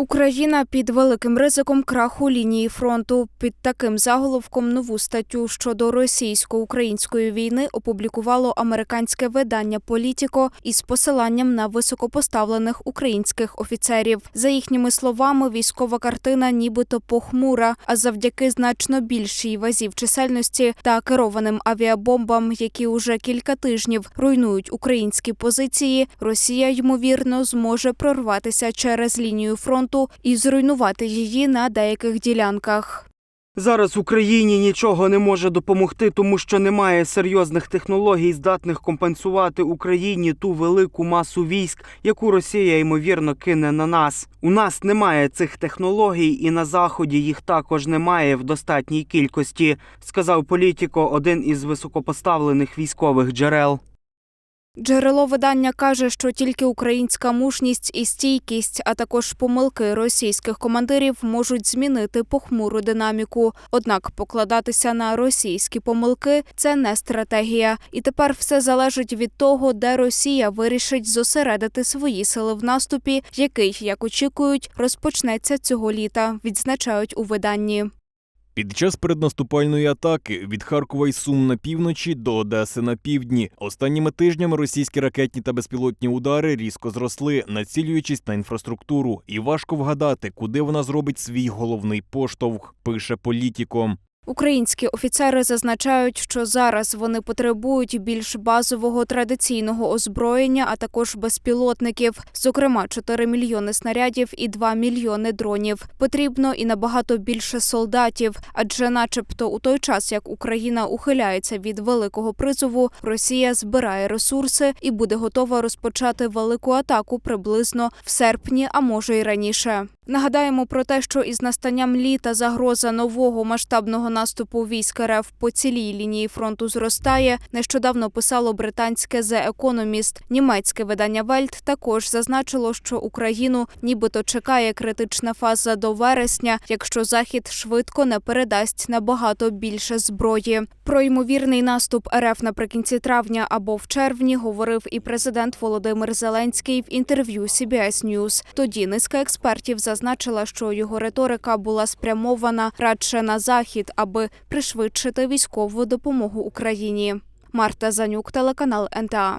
Україна під великим ризиком краху лінії фронту. Під таким заголовком нову статтю щодо російсько-української війни опублікувало американське видання Політіко із посиланням на високопоставлених українських офіцерів. За їхніми словами, військова картина нібито похмура, а завдяки значно більшій вазі в чисельності та керованим авіабомбам, які уже кілька тижнів руйнують українські позиції, Росія ймовірно зможе прорватися через лінію фронту і зруйнувати її на деяких ділянках. Зараз Україні нічого не може допомогти, тому що немає серйозних технологій, здатних компенсувати Україні ту велику масу військ, яку Росія ймовірно кине на нас. У нас немає цих технологій, і на заході їх також немає в достатній кількості, сказав політико, один із високопоставлених військових джерел. Джерело видання каже, що тільки українська мужність і стійкість, а також помилки російських командирів можуть змінити похмуру динаміку. Однак покладатися на російські помилки це не стратегія. І тепер все залежить від того, де Росія вирішить зосередити свої сили в наступі, який, як очікують, розпочнеться цього літа. Відзначають у виданні. Під час переднаступальної атаки від Харкова й Сум на півночі до Одеси на півдні останніми тижнями російські ракетні та безпілотні удари різко зросли, націлюючись на інфраструктуру, і важко вгадати, куди вона зробить свій головний поштовх. Пише політіко. Українські офіцери зазначають, що зараз вони потребують більш базового традиційного озброєння, а також безпілотників, зокрема 4 мільйони снарядів і 2 мільйони дронів. Потрібно і набагато більше солдатів, адже, начебто, у той час як Україна ухиляється від великого призову, Росія збирає ресурси і буде готова розпочати велику атаку приблизно в серпні, а може й раніше. Нагадаємо про те, що із настанням літа загроза нового масштабного наступу військ РФ по цілій лінії фронту зростає. Нещодавно писало британське The Economist. Німецьке видання Вельт також зазначило, що Україну нібито чекає критична фаза до вересня, якщо Захід швидко не передасть набагато більше зброї. Про ймовірний наступ РФ наприкінці травня або в червні говорив і президент Володимир Зеленський в інтерв'ю CBS News. Тоді низка експертів зазначила, що його риторика була спрямована радше на захід, аби пришвидшити військову допомогу Україні. Марта Занюк, телеканал НТА.